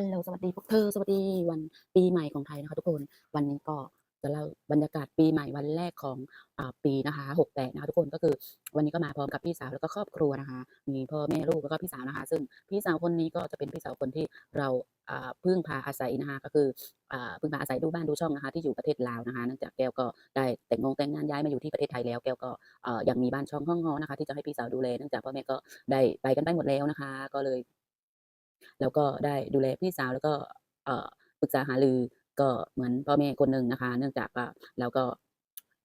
ฮัลโหลสวัสดีพวกเธอสวัสดีวันปีใหม่ของไทยนะคะทุกคนวันนี้ก็จะเล่าบรรยากาศปีใหม่วันแรกของอปีนะคะ68นะคะทุกคนก็คือวันนี้ก็มาพร้อมกับพี่สาวแล้วก็ครอบครัวนะคะ มีพ่อแม่ลูกแล้วก็พี่สาวนะคะ ซึ่งพี่สาวคนนี้ก็จะเป็นพี่สาวคนที่เราพึ่งพาอาศัยนะคะก็คือพึ่งพาอาศัยดูบ้านดูช่องนะคะที่อยู่ประเทศลาวนะคะเนื่องจากแก้วก็ได้แต่งงแต่งงานย้ายมาอยู่ที่ประเทศไทยแล้วแก้วก็ยังมีบ้านช่องห้องหอนะคะ ที่จะให้พี่สาวดูแลเนื่องจากพ่อแม่ก็ได้ไปกันไปหมดแล้วนะคะ ก็เลย แล้วก็ได้ดูแลพี่สาวแล้วก็เอ่อปรึกษาหารือก็เหมือนพ่อแม่คนหนึ่งนะคะ เนื่องจากว่าเราก็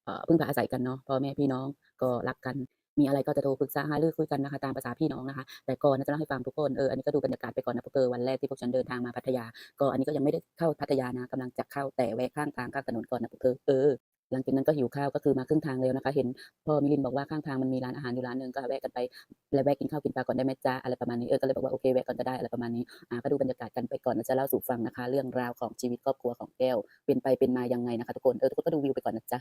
เอ่อพึ่งพาอาศัยกันเนาะพ่อแม่พี่น้องก็รักกันมีอะไรก็จะโทรปรึกษาหารือคุยกันนะคะตามประสาพี่น้องนะคะ แต่ก่อนจะเล่าให้ฟังทุกคนเอออันนี้ก็ดูบรรยากาศไปก่อนนะพวกเธอวันแรกที่พวกฉันเดินทางมาพัทยา ก็อันนี้ก็ยังไม่ได้เข้าพัทยานะกำลังจะเข้าแต่แวะข้างทางข้างถนนก่อนนะพวกเธอเออ หลังจากนั้นก็หิวข้าวก็คือมาครึ่งทางแล้วนะคะ เห็นพ่อมิลินบอกว่าข้างทางมันมีร้านอาหารอยู่ร้านหนึ่งก็แวะกันไปแล้วแวะกินข้าวกินปลาก่อนได้ไหมจ๊ะอะไรประมาณนี้เออก็เลยบอกว่าโอเคแวะก่อนก็ได้อะไรประมาณนี้อ่าก็ดูบรรยากาศกันไปก่อนนะจะเล่าสู่ฟังนะคะ เรื่องราวของชีวิตครอบครัวของแก้ว เป็นไปเป็นมายังไงนะคะทุกคนเออทุกคนก็ดูวิวไปก่อนนะจ๊ะ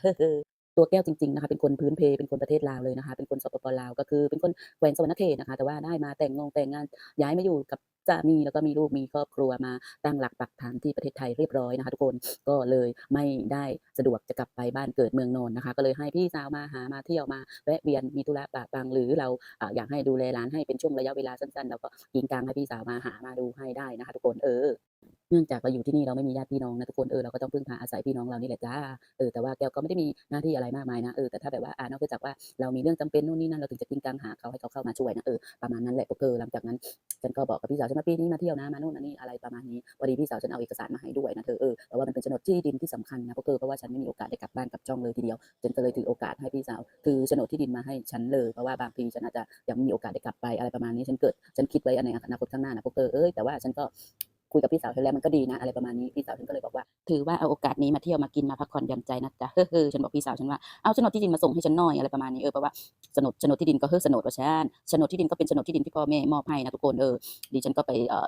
ตัวแก้วจริงๆนะคะเป็นคนพื้นเพเป็นคนประเทศลาวเลยนะคะ เป็นคนสปปลาวก็คือเป็นคนแขวงสวรรณเขตนะคะ แต่ว่าได้มาแต่งงงแต่งงานย้ายมาอยู่กับ สามีแล้วก็มีลูกมีครอบครัวมาตั้งหลักปักฐานที่ประเทศไทยเรียบร้อยนะคะทุกคนก็เลยไม่ได้สะดวกจะกลับไปบ้านเกิดเมืองนอนนะคะ ก็เลยให้พี่สาวมาหามาเที่ยวมาแวะเวียนมีธุระปะปังหรือเราอยากให้ดูแลร้านให้เป็นช่วงระยะเวลาสั้นๆเราก็ยิงกลางให้พี่สาวมาหามาดูให้ได้นะคะทุกคนเออ เนื่องจากเราอยู่ที่นี่เราไม่มีญาติพี่น้องนะทุกคนเออเราก็ต้องพึ่งพาอาศัยพี่น้องเรานี่แหละจ้ะเออแต่ว่าแก้วก็ไม่ได้มีหน้าที่อะไรมากมายนะเออแต่ถ้าแบบว่าอ่านอกจากว่าเรามีเรื่องจำเป็นนู่นนี่นั่นเราถึงจะกริ้งกลางหาเขาให้เขาเข้ามาช่วยนะเออประมาณนั้นแหละพวกเธอหลังจากนั้นฉันก็บอกกับพี่สาวฉันว่าปีนี้มาเที่ยวนะมาโน่นมานี่อะไรประมาณนี้พอดีพี่สาวฉันเอาเอกสารมาให้ด้วยนะเธอเออแต่ว่ามันเป็นโฉนดที่ดินที่สำคัญนะพวกเธอเพราะว่าฉันไม่มีโอกาสได้กลับบ้านกลับช่องเลยทีเดียวฉันก็เลยถือโอกาสให้พี่สาวถือโฉนดที่ดินมาให้ฉันเลยเพราะว่าบางทีฉันอาจจะยังไม่มีโอกาสได้กลับไปอะไรประมาณนี้ฉันเกิดฉันคิดไว้ในอนาคตข้างหน้านะพวกเธอเอ๊ยแต่ว่าฉันก็ คุยกับพี่สาวฉันแล้วมันก็ดีนะอะไรประมาณนี้พี่สาวฉันก็เลยบอกว่า ถือว่าเอาโอกาสนี้มาเที่ยวมากินมาพักผ่อนหย่อนใจนะจ๊ะเฮ้อฉันบอกพี่สาวฉันว่าเอาโฉนดที่ดินมาส่งให้ฉันหน่อยอะไรประมาณนี้เออเพราะว่าโฉนดโฉนดที่ดินก็เฮ้อโฉนดว่าฉันโฉนดที่ดินก็เป็นโฉนดที่ดินที่พ่อแม่มอบให้นะทุกคนเออดิฉันก็ไปเอ่อ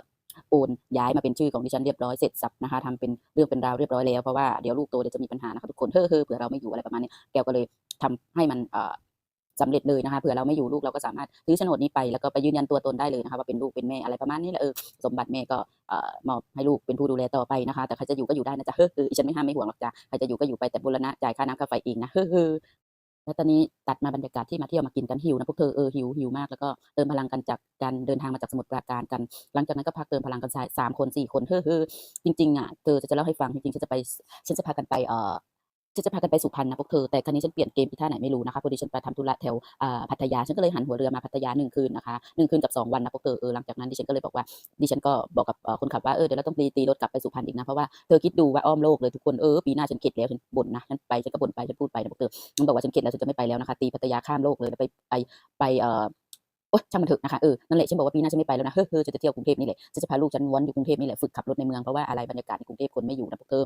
โอนย้ายมาเป็นชื่อของดิฉันเรียบร้อยเสร็จสรรพนะคะทำเป็นเรื่องเป็นราวเรียบร้อยแล้วเพราะว่าเดี๋ยวลูกโตเดี๋ยวจะมีปัญหานะคะทุกคนเฮ้อๆเผื่อเราไม่อยู่อะไรประมาณนี้แก้วก็เลยทำให้มันเอ่อ สำเร็จเลยนะคะเผื่อเราไม่อยู่ลูกเราก็สามารถซื้อโฉนดนี้ไปแล้วก็ไปยืนยันตัวตนได้เลยนะคะว่าเป็นลูกเป็นแม่อะไรประมาณนี้แหละเออสมบัติแม่ก็มอบให้ลูกเป็นผู้ดูแลต่อไปนะคะ แต่ใครจะอยู่ก็อยู่ได้นะจ๊ะเฮ้อๆดิฉันไม่ห้ามไม่ห่วงหรอกจ้ะใครจะอยู่ก็อยู่ไปแต่บูรณะจ่ายค่าน้ำค่าไฟเองนะเฮ้อแล้วตอนนี้ตัดมาบรรยากาศที่มาเที่ยวมากินกันหิวนะพวกเธอเออหิวหิวมากแล้วก็เติมพลังกันจากการเดินทางมาจากสมุทรปราการกัน หลังจากนั้นก็พักเติมพลังกันสายสามคนสี่คนเฮ้อจริงๆอะเธอจะเล่าให้ฟังจริงๆฉันจะไปฉันจะพากันไปเอ่อ ฉันจะพากันไปสุพรรณนะพวกเธอแต่คราวนี้ฉันเปลี่ยนเกมอีท่าไหนไม่รู้นะคะพอดีฉันไปทำธุระแถวพัทยาฉันก็เลยหันหัวเรือมาพัทยา1คืนนะคะ1คืนกับ2วันนะพวกเธอเออหลังจากนั้นดิฉันก็เลยบอกว่าดิฉันก็บอกกับคนขับว่าเออเดี๋ยวเราต้องตีตีรถกลับไปสุพรรณอีกนะเพราะว่าเธอคิดดูว่าอ้อมโลกเลยทุกคนเออปีหน้าฉันเข็ดแล้วฉันบ่นนะฉันไปฉันก็บ่นไปฉันพูดไปนะพวกเธอฉันบอกว่าฉันเข็ดแล้วฉันจะไม่ไปแล้วนะคะตีพัทยาข้ามโลกเลยแล้วไปไปไปเอ่อโอ๊ยช่างมันเถอะนะคะเออนั่นแหละฉันบอกว่าปีหน้าฉันไม่ไปแล้วนะเฮ้อจะเที่ยวกรุงเทพนี่แหละฉันจะพาลูกฉันวนอยู่กรุงเทพนี่แหละฝึกขับรถในเมืองเพราะว่าอะไรบรรยากาศในกรุงเทพคนไม่อยู่นะพวกเธอ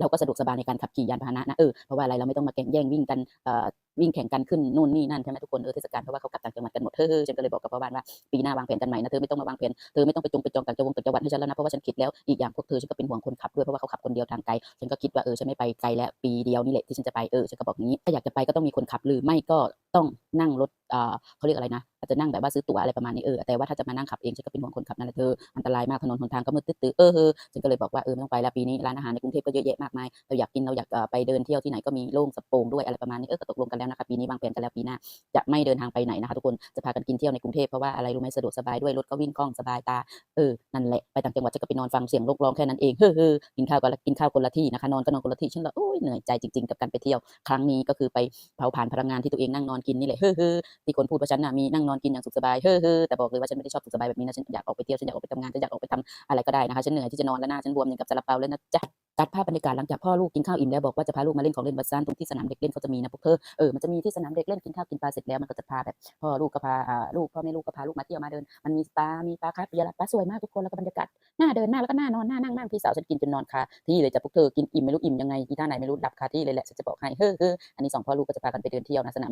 เราก็สะดวกสบายในการขับขี่ยานพาหนะนะเออเพราะว่าอะไรเราไม่ต้องมาแข่งแย่งวิ่งกันเอ่อ วิ่งแข่งกันขึ้นนู่นนี่นั่นใช่ไหมทุกคนเออเทศกาลเพราะว่าเขากลับต่างจังหวัดกันหมดเฮ้อฉันก็เลยบอกกับพ่อบ้านว่าปีหน้าวางแผนกันใหม่นะเธอไม่ต้องมาวางแผนเธอไม่ต้องไปจงไปจองต่างจังหวงต่างจังหวัดให้ฉันแล้วนะเพราะว่าฉันเข็ดแล้วอีกอย่างพวกเธอฉันก็เป็นห่วงคนขับด้วยเพราะว่าเขาขับคนเดียวทางไกลฉันก็คิดว่าเออฉันไม่ไปไกลแล้วปีเดียวนี่แหละที่ฉันจะไปเออฉันก็บอกงี้ถ้าอยากจะไปก็ต้องมีคนขับหรือไม่ก็ต้องนั่งรถอ่าเขาเรียกอะไรนะอาจจะนั่งแบบว่าซื้อตั๋วอะไรประมาณนี้เออแต่ว่าถ้าจะมานั่งขับเองฉันก็เป็นห่วงคนขับนั่นแหละเธออันตรายมากถนนหนทางก็มืดตึ๊ดๆเออๆฉันก็เลยบอกว่าเออไม่ต้องไปแล้วปีนี้ร้านอาหารในกรุงเทพก็เยอะแยะมากมายเราอยากกินเราอยากไปเดินเที่ยวที่ไหนก็มีโล่งสโปร่งด้วยอะไรประมาณนี้เออก็ตกลงกันแล้วนะคะปีนี้วางแผนกันแล้วปีหน้าจะไม่เดินทางไปไหนนะคะทุกคนจะพากันกินเที่ยวในกรุงเทพเพราะว่าอะไรรู้ไหมสะดวกสบายด้วยรถก็วิ่งคล่องสบายตาเออนั่นแหละไปต่างจังหวัดจะก็ไปนอนฟังเสียงลกร้องแค่นั้นเองเฮ้อๆกินข้าวก็กินข้าวคนละที่นะคะนอนก็นอนคนละที่ฉันละโอ๊ย เหนื่อยใจจริง ๆ กับการไปเที่ยว ครั้งนี้ก็คือไปเผาผลาญพลังงานที่ตัวเองนั่งนอนกินนี่แหละเฮ้อๆที่คนพูดว่าฉันน่ะมีนั่งนอนกินอย่างสุขสบายเฮ้อๆแต่บอกเลยว่าฉันไม่ได้ชอบสุขสบายแบบนี้นะฉันอยากออกไปเที่ยวฉันอยากออกไปทำงานฉันอยากออกไปทำอะไรก็ได้นะคะฉันเหนื่อยที่จะนอนแล้วหน้าฉันบวมอย่างกับซาลาเปาเลยนะจ๊ะตัดภาพบรรยากาศหลังจากพ่อลูกกินข้าวอิ่มแล้วบอกว่าจะพาลูกมาเล่นของเล่นวัดซ่านตรงที่สนามเด็กเล่นเขาจะมีนะพวกเธอเออมันจะมีที่สนามเด็กเล่นกินข้าวกินปลาเสร็จแล้วมันก็จะพาแบบพ่อลูกก็พาอ่าลูกพ่อแม่ลูกก็พาลูกมาเที่ยวมาเดิน มันมีปลามีปลาคาเปียร์ปลาสวยมากทุกคนแล้วก็บรรยากาศ เดินมาแล้วก็น่านอนหน้านั่งนั่งพี่สาวฉันกินจนนอนคาที่เลยจ้ะพวกเธอกินอิ่มไม่รู้อิ่มยังไงอีท่าไหนไม่รู้ดับคาที่เลยแหละฉันจะบอกให้เฮ้อๆอันนี้สองพ่อลูกก็จะพากันไปเดินเที่ยวนะสนาม